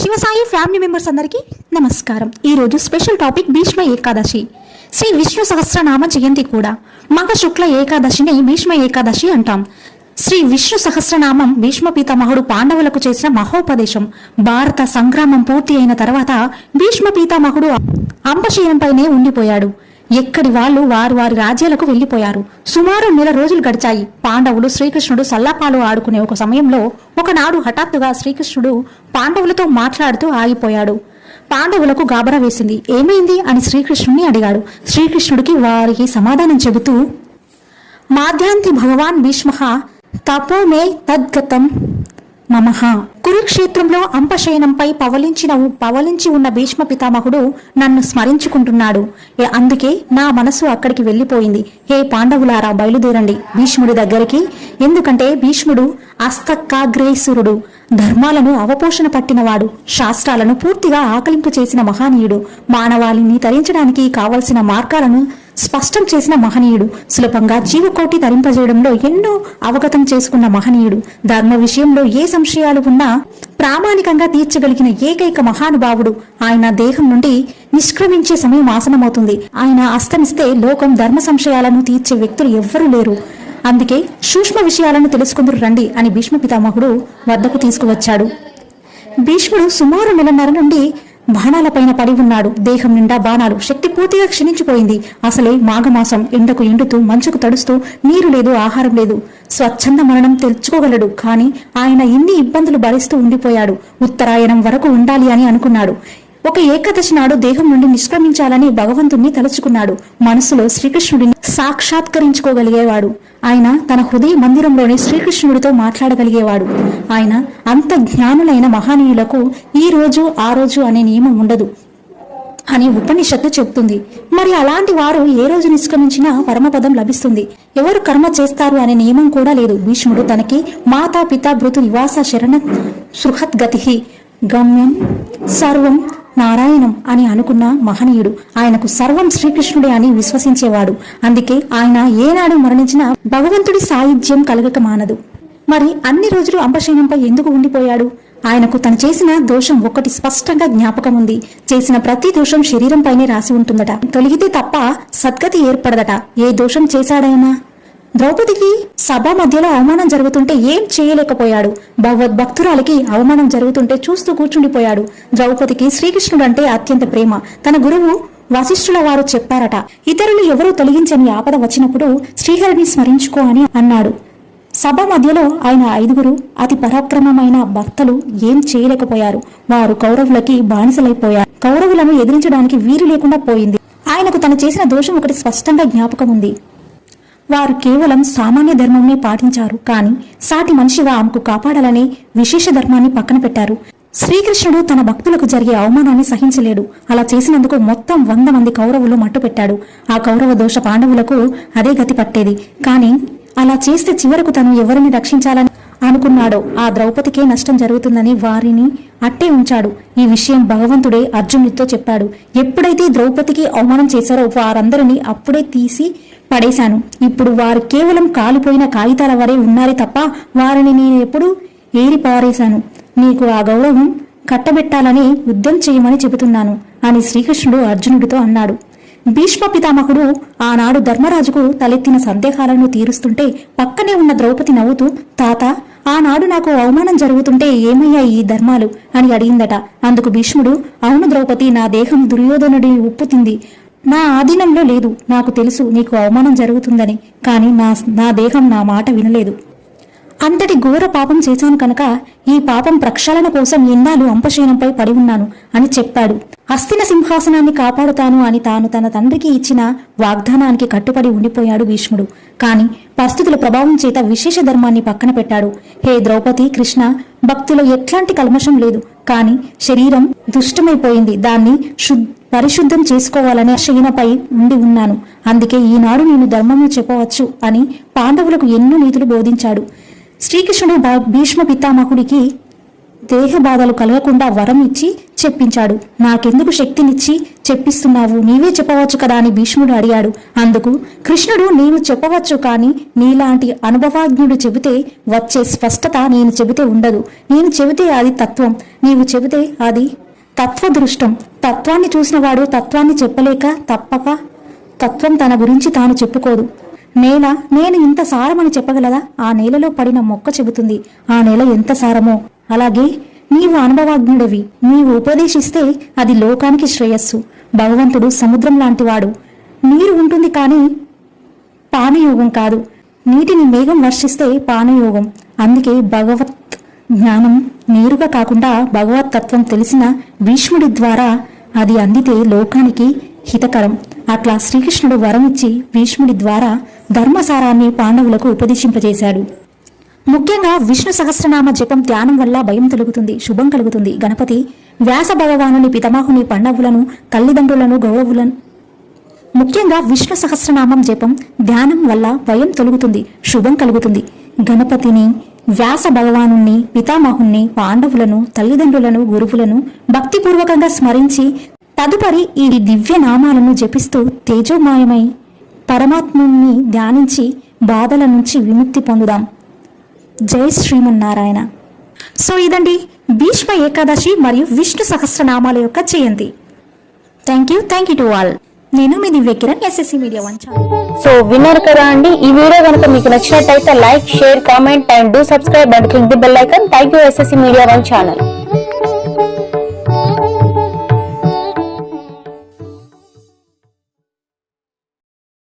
Shivasai family members అందరికీ నమస్కారం. ఈరోజు స్పెషల్ టాపిక్ భీష్మ ఏకాదశి. శ్రీ విష్ణు సహస్రనామ జయంతి కూడా. మగ శుక్ల ఏకాదశిని భీష్మ ఏకాదశి అంటాం. శ్రీ విష్ణు సహస్రనామం భీష్మ పీతామహుడు పాండవులకు చేసిన మహోపదేశం. భారత సంగ్రామం పూర్తి అయిన తర్వాత భీష్మ పీతామహుడు అంబశీలంపైనే ఉండిపోయాడు. ఎక్కడి వాళ్ళు వారు వారి రాజ్యాలకు వెళ్ళిపోయారు సుమారు నెల రోజులు గడిచాయి. పాండవులు శ్రీకృష్ణుడు సల్లాపాలు ఆడుకునే ఒక సమయంలో ఒకనాడు హఠాత్తుగా శ్రీకృష్ణుడు పాండవులతో మాట్లాడుతూ ఆగిపోయాడు. పాండవులకు గాబరా వేసింది. ఏమైంది? అని శ్రీకృష్ణుడిని అడిగాడు. శ్రీకృష్ణుడికి వారికి సమాధానం చెబుతూ మాధ్యాంతి భగవాన్ భీష్మ తపో మే తద్గతం నమః. కురుక్షేత్రంలో అంపశయనంపై పవలించిన పవలించి ఉన్న భీష్మ పితామహుడు నన్ను స్మరించుకుంటున్నాడు. అందుకే నా మనసు అక్కడికి వెళ్ళిపోయింది. హే పాండవులారా బయలుదేరండి. భీష్ముడి దగ్గరికి. ఎందుకంటే భీష్ముడు అస్తకాగ్రేసురుడు. ధర్మాలను అవపోషణ పట్టినవాడు. శాస్త్రాలను పూర్తిగా ఆకలింపు చేసిన మహనీయుడు. మానవాళిని తరించడానికి కావలసిన మార్గాలను స్పష్టం చేసిన మహనీయుడు సులభంగా జీవకోటి తరింపజేయడంలో ఎన్నో అవగతం చేసుకున్న మహనీయుడు ధర్మ విషయంలో ఏ సంశయాలు ఉన్నా ప్రామాణికంగా తీర్చగలిగిన ఏకైక మహానుభావుడు. ఆయన దేహం నుండి నిష్క్రమించే సమయం ఆసనమవుతుంది ఆయన అస్తమిస్తే లోకం ధర్మ సంశయాలను తీర్చే వ్యక్తులు ఎవ్వరూ లేరు. అందుకే సూక్ష్మ విషయాలను తెలుసుకుందరు రండి అని భీష్మ పితామహుడు వద్దకు తీసుకువచ్చాడు. భీష్ముడు సుమారు నెలన్నర నుండి బాణాలపైన పడి ఉన్నాడు. దేహం నిండా బాణాలు శక్తి పూర్తిగా క్షీణించిపోయింది. అసలే మాఘమాసం ఎండకు ఎండుతూ మంచుకు తడుస్తూ నీరు లేదు ఆహారం లేదు. స్వచ్ఛంద మరణం తెల్చుకోగలడు కానీ ఆయన ఇన్ని ఇబ్బందులు భరిస్తూ ఉండిపోయాడు. ఉత్తరాయణం వరకు ఉండాలి అని అనుకున్నాడు. ఒక ఏకాదశి నాడు దేహం నుండి నిష్క్రమించాలని భగవంతుణ్ణి తలుచుకున్నాడు. మనసులో శ్రీకృష్ణుడిని సాక్షాత్కరించుకోగలిగేవాడు. ఆయన తన హృదయ మందిరంలోని శ్రీకృష్ణుడితో మాట్లాడగలిగేవాడు. ఆయన అంత జ్ఞానులైన మహనీయులకు ఈ రోజు ఆ రోజు అనే నియమం ఉండదు అని ఉపనిషత్తు చెప్తుంది మరి అలాంటి వారు ఏ రోజు నిష్క్రమించినా పరమపదం లభిస్తుంది. ఎవరు కర్మ చేస్తారు అనే నియమం కూడా లేదు. భీష్ముడు తనకి మాతా పిత భృతు నివాస శరణ సృహద్గతి గమ్యం సర్వం నారాయణం అని అనుకున్న మహనీయుడు. ఆయనకు సర్వం శ్రీకృష్ణుడే అని విశ్వసించేవాడు. అందుకే ఆయన ఏనాడు మరణించినా భగవంతుడి సాయుధ్యం కలగక మానదు. మరి అన్ని రోజులు అంబశయనంపై ఎందుకు ఉండిపోయాడు? ఆయనకు తను చేసిన దోషం ఒకటి స్పష్టంగా జ్ఞాపకం ఉంది చేసిన ప్రతి దోషం శరీరంపైనే రాసి ఉంటుందట. తొలగితే తప్ప సద్గతి ఏర్పడదట. ఏ దోషం చేశాడైనా? ద్రౌపదికి సభ మధ్యలో అవమానం జరుగుతుంటే ఏం చేయలేకపోయాడు. భగవద్భక్తురాలికి అవమానం జరుగుతుంటే చూస్తూ కూర్చుండిపోయాడు. ద్రౌపదికి శ్రీకృష్ణుడు అంటే అత్యంత ప్రేమ. తన గురువు వశిష్ఠుల వారు చెప్పారట ఇతరులు ఎవరూ తొలగించని ఆపద వచ్చినప్పుడు శ్రీహరిని స్మరించుకో అని అన్నాడు. సభ మధ్యలో ఆయన ఐదుగురు అతి పరాక్రమమైన భక్తలు ఏం చేయలేకపోయారు. వారు కౌరవులకి బానిసలైపోయారు. కౌరవులను ఎదిరించడానికి వీరు లేకుండా పోయింది. ఆయనకు తను చేసిన దోషం ఒకటి స్పష్టంగా జ్ఞాపకం ఉంది. వారు కేవలం సామాన్య ధర్మంనే పాటించారు. కానీ సాటి మనిషిగా ఆమెకు కాపాడాలని విశేష ధర్మాన్ని పక్కన పెట్టారు. శ్రీకృష్ణుడు తన భక్తులకు జరిగే అవమానాన్ని సహించలేడు. అలా చేసినందుకు మొత్తం వంద మంది కౌరవులు మట్టుపెట్టాడు ఆ కౌరవ దోష పాండవులకు అదే గతి పట్టేది. కానీ అలా చేస్తే చివరకు తను ఎవరిని రక్షించాలని అనుకున్నాడో ఆ ద్రౌపదికే నష్టం జరుగుతుందని వారిని అట్టే ఉంచాడు. ఈ విషయం భగవంతుడే అర్జునుడితో చెప్పాడు. ఎప్పుడైతే ద్రౌపదికి అవమానం చేశారో వారందరినీ అప్పుడే తీసి పడేశాను. ఇప్పుడు వారు కేవలం కాలిపోయిన కాగితాల వరే ఉన్నారే తప్ప వారిని నేను ఎప్పుడు ఏరి పారేశాను. నీకు ఆ గౌరవం కట్టబెట్టాలని యుద్ధం చేయమని చెబుతున్నాను అని శ్రీకృష్ణుడు అర్జునుడితో అన్నాడు. భీష్మ పితామహుడు ఆనాడు ధర్మరాజుకు తలెత్తిన సందేహాలను తీరుస్తుంటే పక్కనే ఉన్న ద్రౌపది నవ్వుతూ తాత ఆనాడు నాకు అవమానం జరుగుతుంటే ఏమయ్యా ఈ ధర్మాలు? అని అడిగిందట. అందుకు భీష్ముడు అవును ద్రౌపది నా దేహం దుర్యోధనుడి ఉప్పుతింది నా ఆధీనంలో లేదు. నాకు తెలుసు నీకు అవమానం జరుగుతుందని. కానీ నా నా దేహం నా మాట వినలేదు. అంతటి ఘోర పాపం చేశాను కనుక ఈ పాపం ప్రక్షాళన కోసం ఎన్నాళ్ళు అంపశయనంపై పడి ఉన్నాను అని చెప్పాడు. హస్తిన సింహాసనాన్ని కాపాడుతాను అని తాను తన తండ్రికి ఇచ్చిన వాగ్దానానికి కట్టుబడి ఉండిపోయాడు భీష్ముడు. కాని పరిస్థితుల ప్రభావం చేత విశేష ధర్మాన్ని పక్కన పెట్టాడు. హే ద్రౌపది కృష్ణ భక్తిలో ఎట్లాంటి కల్మషం లేదు. కాని శరీరం దుష్టమైపోయింది. దాన్ని శుద్ధ పరిశుద్ధం చేసుకోవాలనే శయనపై ఉండి ఉన్నాను. అందుకే ఈనాడు నేను ధర్మము చెప్పవచ్చు అని పాండవులకు ఎన్నో నీతులు బోధించాడు. శ్రీకృష్ణుడు భా- భీష్మ పితామహుడికి దేహ బాధలు కలగకుండా వరం ఇచ్చి చెప్పించాడు. నాకెందుకు శక్తినిచ్చి చెప్పిస్తున్నావు? నీవే చెప్పవచ్చు కదా అని భీష్ముడు అడిగాడు. అందుకు కృష్ణుడు నేను చెప్పవచ్చు కానీ నీలాంటి అనుభవాజ్ఞుడు చెబితే వచ్చే స్పష్టత నేను చెబితే ఉండదు. నేను చెబితే అది తత్వం. నీవు చెబితే అది తత్వదృష్టం. తత్వాన్ని చూసినవాడు తత్వాన్ని చెప్పలేక తప్పక తత్వం తన గురించి తాను చెప్పుకోదు. నేల నేను ఇంత సారమని చెప్పగలదా? ఆ నేలలో పడిన మొక్క చెబుతుంది. ఆ నేల ఎంత సారమో? అలాగే నీవు అనుభవాజ్ఞుడివి. నీవు ఉపదేశిస్తే అది లోకానికి శ్రేయస్సు. భగవంతుడు సముద్రం లాంటివాడు. నీరు ఉంటుంది కానీ పానయోగం కాదు. నీటిని మేఘం వర్షిస్తే పానయోగం. అందుకే భగవత్ జ్ఞానం నేరుగా కాకుండా భగవత్ తత్వం తెలిసిన భీష్ముడి ద్వారా అది అందితే లోకానికి హితకరం. అట్లా శ్రీకృష్ణుడు వరమిచ్చి భీష్ముడి ద్వారా ధర్మసారాన్ని పాండవులకు ఉపదేశింపజేశాడు. ముఖ్యంగా విష్ణు సహస్రనామ జపం ధ్యానం వల్ల భయం తొలుగుతుంది శుభం కలుగుతుంది. గణపతి వ్యాస భగవానుని పితమాహుని పాండవులను తల్లిదండ్రులను గౌరవులను ముఖ్యంగా విష్ణు సహస్రనామం జపం ధ్యానం వల్ల భయం తొలుగుతుంది శుభం కలుగుతుంది. గణపతిని వ్యాస భగవానుణ్ణి పితామహుణ్ణి పాండవులను తల్లిదండ్రులను గురువులను భక్తిపూర్వకంగా స్మరించి తదుపరి ఈ దివ్య నామాలను జపిస్తూ తేజోమాయమై పరమాత్ముని ధ్యానించి బాధల నుంచి విముక్తి పొందుదాం. జై శ్రీమన్నారాయణ. సో ఇదండి భీష్మ ఏకాదశి మరియు విష్ణు సహస్రనామాల యొక్క జయంతి. Thank you thank you to all నేను మీ Divya Kiran SSC media one channel so విన్నారు కదా అండి ఈ వీడియో కనుక మీకు నచ్చినట్టయితే like share comment and do subscribe and click the bell icon. Thank you SSC media one channel